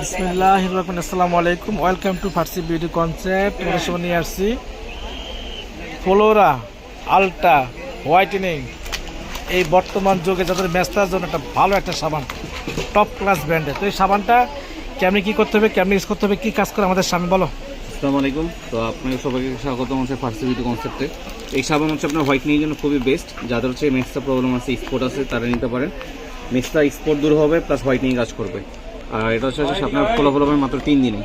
বিসমিল্লাহ রহমান আসসালামু আলাইকুম welcome to Farsi beauty concept সঙ্গে নিয়ে আসছি ফ্লোরা আলট্রা হোয়াইটেনিং এই বর্তমান যুগে যাদের মেস্তার জন্য একটা ভালো একটা সাবান টপ ক্লাস ব্র্যান্ডের তো এই সাবানটা কেমনি কী করতে হবে কেমনি ইউজ করতে হবে কী কাজ করে আমাদের স্বামী বলো। আসসালামু আলাইকুম তো আপনাকে সবাইকে স্বাগত হচ্ছে ফার্সিবিটি কনসেপ্টে এই সাবান হচ্ছে আপনার হোয়াইটনিং জন্য খুবই বেস্ট যাদের হচ্ছে মেক্সটা প্রবলেম আছে স্পট আছে তারা নিতে পারেন। মেক্সটা স্পট দূর হবে প্লাস হোয়াইট নিয়ে কাজ করবে। আর এটা হচ্ছে আপনার ফলাফল হবে মাত্র তিন দিনে।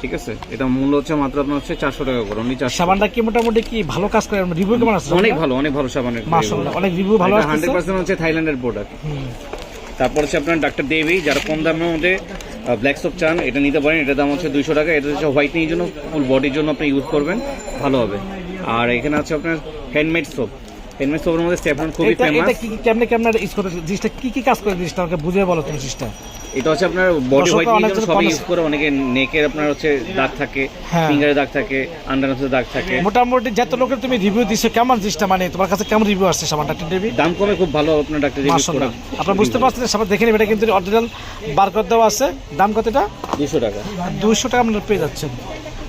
ঠিক আছে? এটা মূল্য হচ্ছে মাত্র আপনার হচ্ছে চারশো টাকা করে অনলি চারশো। সাবানটা কি মোটামুটি কি ভালো কাজ করে? রিভিউ কেমন আছে অনেক ভালো অনেক ভালো সাবানের অনেক রিভিউ ভালো হান্ড্রেড পার্সেন্ট হচ্ছে থাইল্যান্ডের প্রোডাক্ট তারপর হচ্ছে আপনার ডাক্তার দেবী যারা কম দামের মধ্যে ব্ল্যাক সোপ চান এটা নিতে পারেন। এটার দাম হচ্ছে দুইশো টাকা। এটা হচ্ছে হোয়াইট নিয়ে জন্য ফুল বডির জন্য আপনি ইউজ করবেন ভালো হবে। আর এখানে আছে আপনার হ্যান্ডমেড সোপ সোপের মধ্যে স্টেফন খুবই ফেমাস এটা কি কেমনে কেমনে ইউজ করতে জিনিসটা কি কি কাজ করে জিনিসটা? আমাকে বুঝিয়ে বলো তুমি জিনিসটা। এটা হচ্ছে আপনার বডি জন্য সবই ইউজ করে। অনেকে নেকের আপনার হচ্ছে দাগ থাকে হ্যাঁ। ফিঙ্গারে দাগ থাকে দাগ থাকে। মোটামুটি যত লোকের তুমি রিভিউ দিছো কেমন জিনিসটা? মানে তোমার কাছে কেমন রিভিউ আসছে সাবানটা দেবী দাম কমে খুব ভালো আপনার ডাক্তার দেবী আপনারা বুঝতে পারছেন সাবান দেখে নেবেন এটা কিন্তু অরিজিনাল বারকোড দেওয়া আছে। দাম কতটা? দুশো টাকা। দুইশো টাকা আপনারা পেয়ে যাচ্ছেন।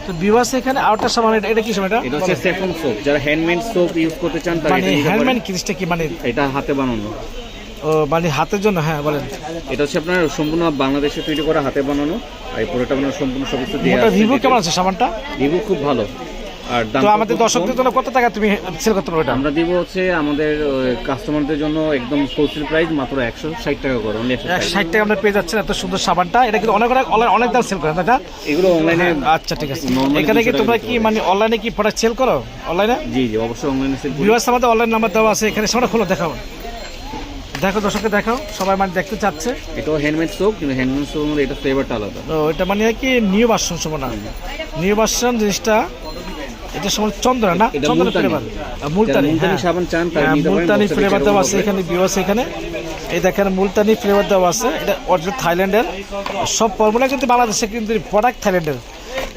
তো বিবাস এখানে আউটার সাবান এটা এটা কি সাবান এটা? এটা হচ্ছে সেফন সোপ যারা হ্যান্ডমেড সোপ ইউজ করতে চান তারা মানে হ্যান্ডমেড জিনিসটা কি মানে? এটা হাতে বানানো। ও মানে হাতের জন্য হ্যাঁ বলেন। এটা হচ্ছে আপনার সম্পূর্ণ বাংলাদেশে তৈরি করা হাতে বানানো। আর পুরোটা মানে সম্পূর্ণ সবকিছু দিয়ে রিভিউ কেমন আছে সাবানটা রিভিউ খুব ভালো। আর তো আমাদের দর্শকদের জন্য কত টাকা তুমি সেল করতে পারবে এটা? আমরা দিব হচ্ছে আমাদের কাস্টমারদের জন্য একদম হোলসেল প্রাইস মাত্র একশো ষাট টাকা করে অনলি একশো ষাট টাকা। আমরা পেয়ে যাচ্ছেন এত সুন্দর সাবানটা। এটা কিন্তু অনেক অনেক অনেক দাম সেল করেন তাই এগুলো অনলাইনে আচ্ছা ঠিক আছে। এখানে কি তোমরা কি মানে অনলাইনে কি প্রোডাক্ট সেল করো? অনলাইনে জি জি অবশ্যই অনলাইনে সেল ভিউয়ার্স আমাদের অনলাইন নাম্বার দেওয়া আছে এখানে সামনে খোলো দেখাও। দেখো দর্শককে দেখাও সবাই মানে দেখতে চাচ্ছে। এটাও হ্যান্ডমেড সোপ কিন্তু হ্যান্ডমেড মধ্যে এটা ফ্লেভারটা আলাদা। তো এটা মানে কি নিউ ভার্সন সমান না। নিউ ভার্সন জিনিসটা। এটা সমান চন্দ্রা না? চন্দ্রা ফ্লেভার। মুলতানি হ্যাঁ। সাবান চান হ্যাঁ, মুলতানি ফ্লেভার দেওয়া আছে এখানে ভিউয়ার্স এখানে। এই দেখেন মুলতানি ফ্লেভার দেওয়া আছে। এটা অরিজিনাল থাইল্যান্ডের। সব ফর্মুলা কিন্তু বাংলাদেশে কিন্তু প্রোডাক্ট থাইল্যান্ডের।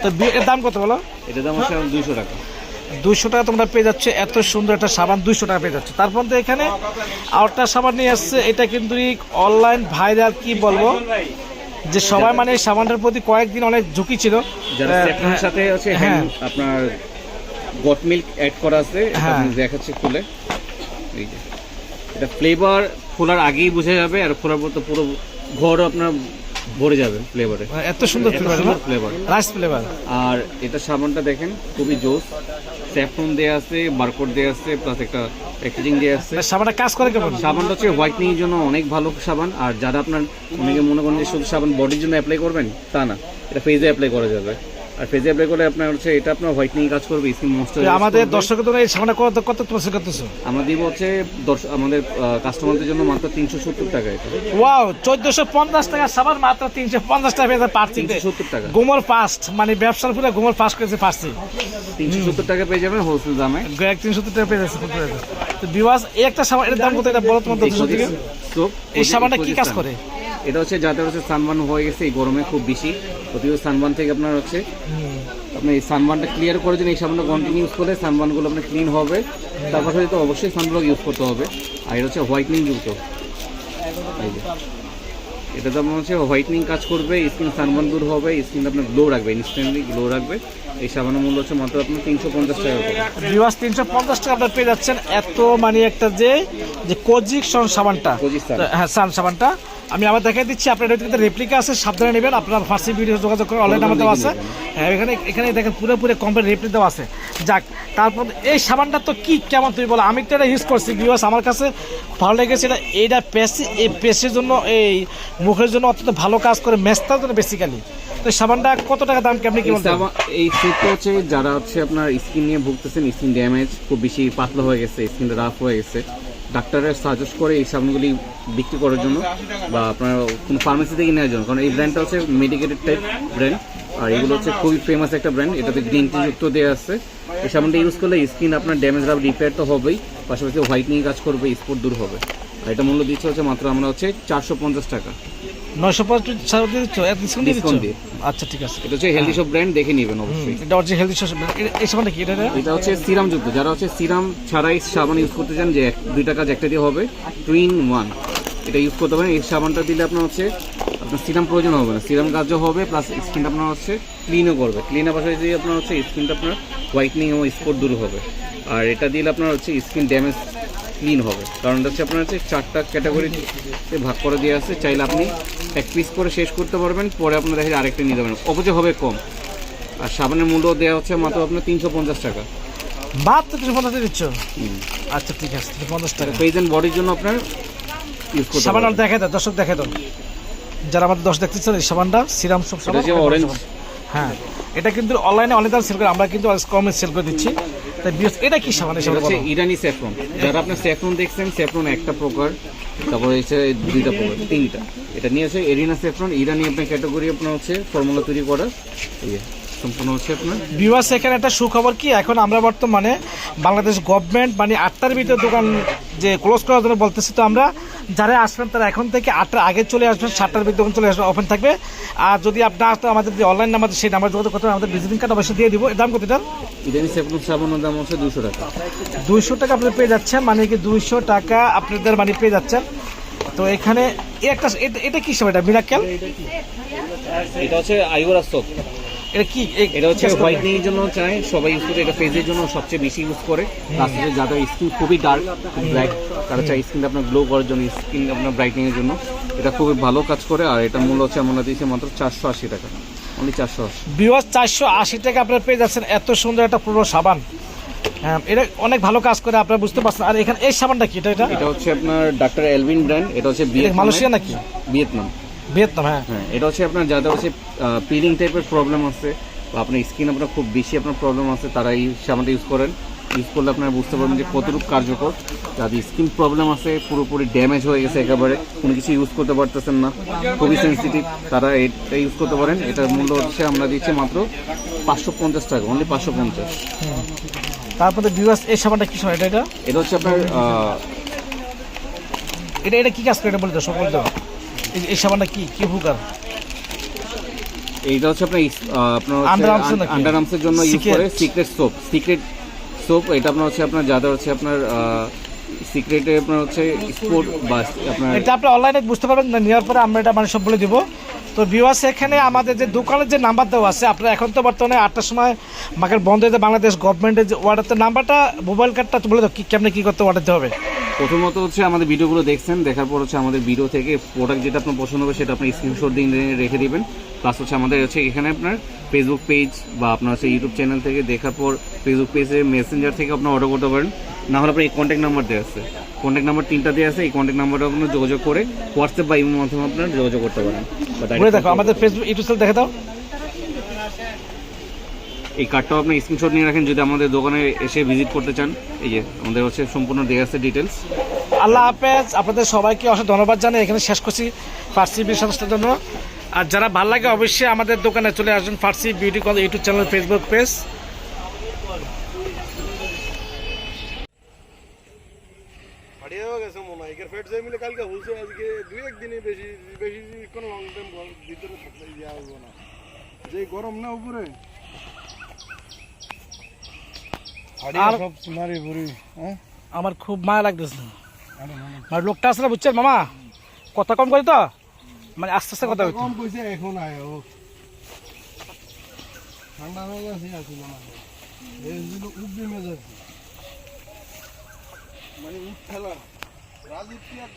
তো এর দাম কত বলো? এটার দাম হচ্ছে দুইশো টাকা। দুইশো টাকা তোমরা পেয়ে যাচ্ছে। এত সুন্দর একটা সাবান দুইশো টাকা পেয়ে যাচ্ছে। তারপর তো এখানে আউটটা সাবান নিয়ে আসছে। এটা কিন্তু অনলাইন ভাইরাল কি বলব? যে সবাই মানে সাবানটার প্রতি কয়েকদিন অনেক ঝুঁকি ছিল। স্যাফরনের সাথে হচ্ছে হ্যাঁ। আপনার গট মিল্ক অ্যাড করা আছে হ্যাঁ। দেখাচ্ছি খুলে। এই যে। এটা ফ্লেভার খোলার আগেই বোঝা যাবে আর খোলার পর তো পুরো ঘর আপনার ভরে যাবে ফ্লেভারে এত সুন্দর ফ্লেভার সুন্দর ফ্লেভার রাইস ফ্লেভার আর এটা সাবানটা দেখেন খুবই জোস। স্যাফরন দেওয়া আছে বারকোড দেওয়া আছে প্লাস একটা প্যাকেজিং দেওয়া আছে। সাবানটা কাজ করে কেমন? সাবানটা হচ্ছে হোয়াইটনিং এর জন্য অনেক ভালো সাবান আর যারা আপনার অনেকে মনে করেন যে শুধু সাবান বডির জন্য অ্যাপ্লাই করবেন তা না। এটা ফেজে অ্যাপ্লাই করা যাবে। আর ফেজে অ্যাপ্লাই করলে আপনার হচ্ছে এটা আপনার হোয়াইটনিং কাজ করবে স্কিন তো আমাদের দর্শকের জন্য এই সাবানটা কত কত সেল করতেছো? আমরা দিব হচ্ছে আমাদের কাস্টমারদের জন্য মাত্র তিনশো সত্তর টাকা এটা। ওয়াও চোদ্দশো পঞ্চাশ টাকা সাবান মাত্র তিনশো পঞ্চাশ টাকা পেয়ে তিনশো সত্তর টাকা। গোমর ফাস্ট মানে ব্যবসার পুরো গোমর ফাস্ট করেছে তিনশো সত্তর টাকা পেয়ে যাবেন হোলসেল দামে। এক তিনশো টাকা পেয়ে যাচ্ছে তো বিবাস একটা সাবান এর দাম কত? এটা বলো তোমার দর্শক এই সাবানটা কি কাজ করে? এটা হচ্ছে যাদের হচ্ছে সানবান হয়ে গেছে এই গরমে খুব বেশি। প্রতিও সানবান থেকে আপনার হচ্ছে আপনি এই সানবানটা ক্লিয়ার করে দিন এই সাবানটা কন্টিনিউ ইউজ করলে সানবানগুলো আপনার ক্লিন হবে। তার পাশাপাশি তো অবশ্যই সানব্লক ইউজ করতে হবে। আর এটা হচ্ছে হোয়াইটনিং যুক্ত এটা তো আপনার হচ্ছে হোয়াইটনিং কাজ করবে স্কিন সানবান দূর হবে স্কিন আপনার গ্লো রাখবে ইনস্ট্যান্টলি গ্লো রাখবে। এই সাবানের মূল্য হচ্ছে মাত্র আপনার তিনশো পঞ্চাশ টাকা তিনশো পঞ্চাশ টাকা আপনার পেয়ে যাচ্ছেন। এত মানে একটা যে যে কোজিক সাবানটা। হ্যাঁ সান সাবানটা। আমি আবার দেখাই দিচ্ছি আপনার এটা রেপ্লিকা আছে সাবধানে নেবেন। আপনার ফার্সি ভিডিও যোগাযোগ করে অনলাইন আমাদের আছে। হ্যাঁ এখানে এখানে দেখেন পুরোপুরি কমপ্লিট রেপ্লিক দেওয়া আছে। যাক তারপর এই সাবানটা তো কি কেমন তুমি বলো? আমি তো এটা ইউজ করছি বিবাস আমার কাছে ভালো লেগেছে এটা। এইটা পেশি এই পেশির জন্য এই মুখের জন্য অত্যন্ত ভালো কাজ করে মেস্তার জন্য বেসিক্যালি তো সাবানটা কত টাকা দাম কেমনি কি বলতে এই স্যুপটা হচ্ছে যারা হচ্ছে আপনার স্কিন নিয়ে ভুগতেছেন স্কিন ড্যামেজ খুব বেশি পাতলা হয়ে গেছে স্কিনটা রাফ হয়ে গেছে। ডাক্তারের সাজেস্ট করে এই সাবানগুলি বিক্রি করার জন্য বা আপনার কোনো ফার্মেসি থেকে নেওয়ার জন্য। কারণ এই ব্র্যান্ডটা হচ্ছে মেডিকেটেড টাইপ ব্র্যান্ড আর এগুলো হচ্ছে খুবই ফেমাস একটা ব্র্যান্ড এটাতে গ্রিন টি যুক্ত দেওয়া আছে। এই সাবানটা ইউজ করলে স্কিন আপনার ড্যামেজ রাব রিপেয়ার তো হবেই। পাশাপাশি হোয়াইটনিং কাজ করবে স্পট দূর হবে। আর এটা মূল্য দিচ্ছে হচ্ছে মাত্র আমরা হচ্ছে চারশো পঞ্চাশ টাকা। নয়শো পঞ্চাশ ডিসকাউন্ট দিয়ে। আচ্ছা ঠিক আছে। এটা হচ্ছে হেলদি সব ব্র্যান্ড দেখে নেবেন অবশ্যই। এটা অরিজিনাল হেলদি এই সাবানটা কি? এটা এটা? হচ্ছে সিরাম যুক্ত যারা হচ্ছে সিরাম ছাড়াই সাবান ইউজ করতে চান যে দুইটা কাজ একটা দিয়ে হবে টুইন ওয়ান এটা ইউজ করতে পারেন। এই সাবানটা দিলে আপনার হচ্ছে আপনার সিরাম প্রয়োজন হবে না। সিরাম কাজও হবে প্লাস স্কিনটা আপনার হচ্ছে ক্লিনও করবে। ক্লিনের পাশাপাশি আপনার হচ্ছে স্কিনটা আপনার হোয়াইটনিং এবং স্পট দূর হবে। আর এটা দিলে আপনার হচ্ছে স্কিন ড্যামেজ ক্লিন হবে। কারণটা হচ্ছে আপনার হচ্ছে চারটা ক্যাটাগরিতে ভাগ করে দিয়ে আছে। চাইলে আপনি এক পিস করে শেষ করতে পারবেন পরে আপনার দেখে আরেকটা নিতে পারবেন অপচয় হবে কম। আর সাবানের মূল্য দেওয়া হচ্ছে মাত্র আপনার তিনশো পঞ্চাশ টাকা। মাত্র তিনশো পঞ্চাশ দিচ্ছ? আচ্ছা ঠিক আছে তিনশো পঞ্চাশ টাকা। ফেস অ্যান্ড বডির জন্য আপনার ইউজ করতে সাবান দেখে দাও দর্শক দেখে দাও। যারা আমাদের দর্শক দেখতেছেন এই সাবানটা সিরাম সব সাবান অরেঞ্জ হ্যাঁ এটা কিন্তু অনলাইনে অনেক দাম সেল করে আমরা কিন্তু কমে সেল করে দিচ্ছি। এটা কি ইরানি স্যাফরন। যারা আপনার স্যাফরন দেখছেন স্যাফরন একটা প্রকার তারপরে হচ্ছে দুইটা প্রকার তিনটা। এটা নিয়ে আছে এরিনা স্যাফরন ইরানি আপনার ক্যাটাগরি আপনার হচ্ছে ফর্মুলা তৈরি করা সম্পূর্ণ হচ্ছে আপনার? বিওয়াস এখানে একটা সুখবর কি? এখন আমরা বর্তমানে বাংলাদেশ গভর্নমেন্ট মানে আটটার ভিতরে দোকান যে ক্লোজ করার জন্য বলতেছি তো আমরা যারা আসবেন তারা এখন থেকে আটটার আগে চলে আসবেন সাতটার ভিতরে দোকান চলে আসবেন ওপেন থাকবে। আর যদি আপনি আসতে আমাদের যে অনলাইন নাম্বার সেই নাম্বার যোগাযোগ করতে আমাদের ভিজিটিং কার্ড অবশ্যই দিয়ে দিব। এর দাম কত এটা ইরানি স্যাফরন সাবানের দাম হচ্ছে দুশো টাকা। দুইশো টাকা আপনি পেয়ে যাচ্ছেন মানে কি দুইশো টাকা আপনাদের মানে পেয়ে যাচ্ছেন। তো এখানে একটা এটা- এটা কি সাবান এটা? মিরাকেল এটা হচ্ছে আইওরা সোপ এটা কি? এটা হচ্ছে হোয়াইটনিং এর জন্য চায় সবাই ইউজ করে এটা ফেসের জন্য সবচেয়ে বেশি ইউজ করে। সাথে যাদের স্কিন খুবই ডার্ক ব্ল্যাক তারা চায় স্কিনটা আপনার গ্লো করার জন্য স্কিন আপনার ব্রাইটনিং এর জন্য। এটা খুবই ভালো কাজ করে আর এটা মূল্য হচ্ছে আমরা দিয়েছি মাত্র চারশো আশি টাকা। অনলি চারশো আশি। বিওয়াস চারশো আশি টাকা আপনারা পেয়ে যাচ্ছেন। এত সুন্দর একটা পুরো সাবান। হ্যাঁ, এটা অনেক ভালো কাজ করে আপনারা বুঝতে পারছেন। আর এখানে এই সাবানটা কি? এটা এটা? এটা হচ্ছে আপনার ডাক্তার এলভিন ব্র্যান্ড এটা হচ্ছে মালয়েশিয়া নাকি? ভিয়েতনাম ভিয়েতনাম হ্যাঁ। হ্যাঁ এটা হচ্ছে আপনার যাদের হচ্ছে পিলিং টাইপের প্রবলেম আছে বা আপনার স্কিন আপনার খুব বেশি আপনার প্রবলেম আছে তারা এই সাবানটা ইউজ করেন। ইউজ করলে আপনারা বুঝতে পারবেন যে কতটুকু কার্যকর। যাদের স্কিন প্রবলেম আছে পুরোপুরি ড্যামেজ হয়ে গেছে একেবারে কোনো কিছু ইউজ করতে পারতেছেন না। খুবই সেন্সিটিভ তারা এটা ইউজ করতে পারেন। এটার মূল্য হচ্ছে আমরা দিচ্ছি মাত্র পাঁচশো পঞ্চাশ টাকা অনলি পাঁচশো পঞ্চাশ। তারপরে বিওয়াস এই সাবানটা কি সাবান এটা? এটা এটা হচ্ছে আপনার এটা এটা কি কাজ করে এটা বলে দাও সব দাও এই- সাবানটা কি? কি উপকার? এইটা হচ্ছে আপনার আপনার Underarms আন্ডার আর্মসের জন্য ইউজ? করে সিক্রেট সোপ সিক্রেট সোপ এটা আপনার হচ্ছে আপনার যাদের হচ্ছে আপনার সিক্রেটে আপনার হচ্ছে স্পোর্ট বা আপনার এটা আপনি অনলাইনে বুঝতে পারবেন না নেওয়ার পরে আমরা এটা মানে সব বলে দিব। তো বিওয়াস এখানে আমাদের যে দোকানের যে নাম্বার দেওয়া আছে আপনার এখন তো বর্তমানে আটটার সময় মার্কেট বন্ধ হয়েছে বাংলাদেশ গভর্নমেন্টের যে অর্ডার নাম্বারটা মোবাইল কার্ডটা বলে দাও কি কেমনে কি করতে অর্ডার দিতে হবে? প্রথমত হচ্ছে আমাদের ভিডিওগুলো দেখছেন দেখার পর হচ্ছে আমাদের ভিডিও থেকে প্রোডাক্ট যেটা আপনার পছন্দ হবে সেটা আপনি স্ক্রিনশট দিয়ে রেখে দিবেন। প্লাস হচ্ছে আমাদের হচ্ছে এখানে আপনার ফেসবুক পেজ বা আপনার হচ্ছে ইউটিউব চ্যানেল থেকে দেখার পর ফেসবুক পেজে মেসেঞ্জার থেকে আপনার অর্ডার করতে পারেন। না হলে আপনার এই কন্ট্যাক্ট নাম্বার দেওয়া আছে। কন্ট্যাক্ট নাম্বার তিনটা দেওয়া আছে এই কন্ট্যাক্ট নাম্বারটা আপনার যোগাযোগ করে হোয়াটসঅ্যাপ বা ইমের মাধ্যমে আপনার যোগাযোগ করতে পারেন। দেখো আমাদের ফেসবুক ইউটিউব দেখে দাও। এই কার্ডটাও আপনি স্ক্রিনশট নিয়ে রাখেন যদি আমাদের দোকানে এসে ভিজিট করতে চান। এই যে আমাদের হচ্ছে সম্পূর্ণ দেওয়া আছে ডিটেলস আল্লাহ হাফেজ আপনাদের সবাইকে অসংখ্য ধন্যবাদ জানাই এখানে শেষ করছি ফার্সি বিউটি সংস্থার জন্য। আর যারা ভালো লাগে অবশ্যই আমাদের দোকানে চলে আসবেন Farsi beauty call YouTube channel Facebook page যে গরম না বলছে আজকে দুই একদিনে বেশি বেশি কোনো লং টাইম ভিতরে থাকলে ইয়া হইব না যে গরম না উপরে আর- সব হ্যাঁ? আমার খুব মায়া লাগতেছে। মানে লোকটা আসলে বুঝছেন মামা? কথা কম করি তো? মানে আস্তে আস্তে কথা কম কইছে এখন আয় ও। ঠান্ডা হয়ে গেছে আসলে না এই হলো উদ্দি মেজাজ। মানে উঠ খেলা। রাজীব কি আর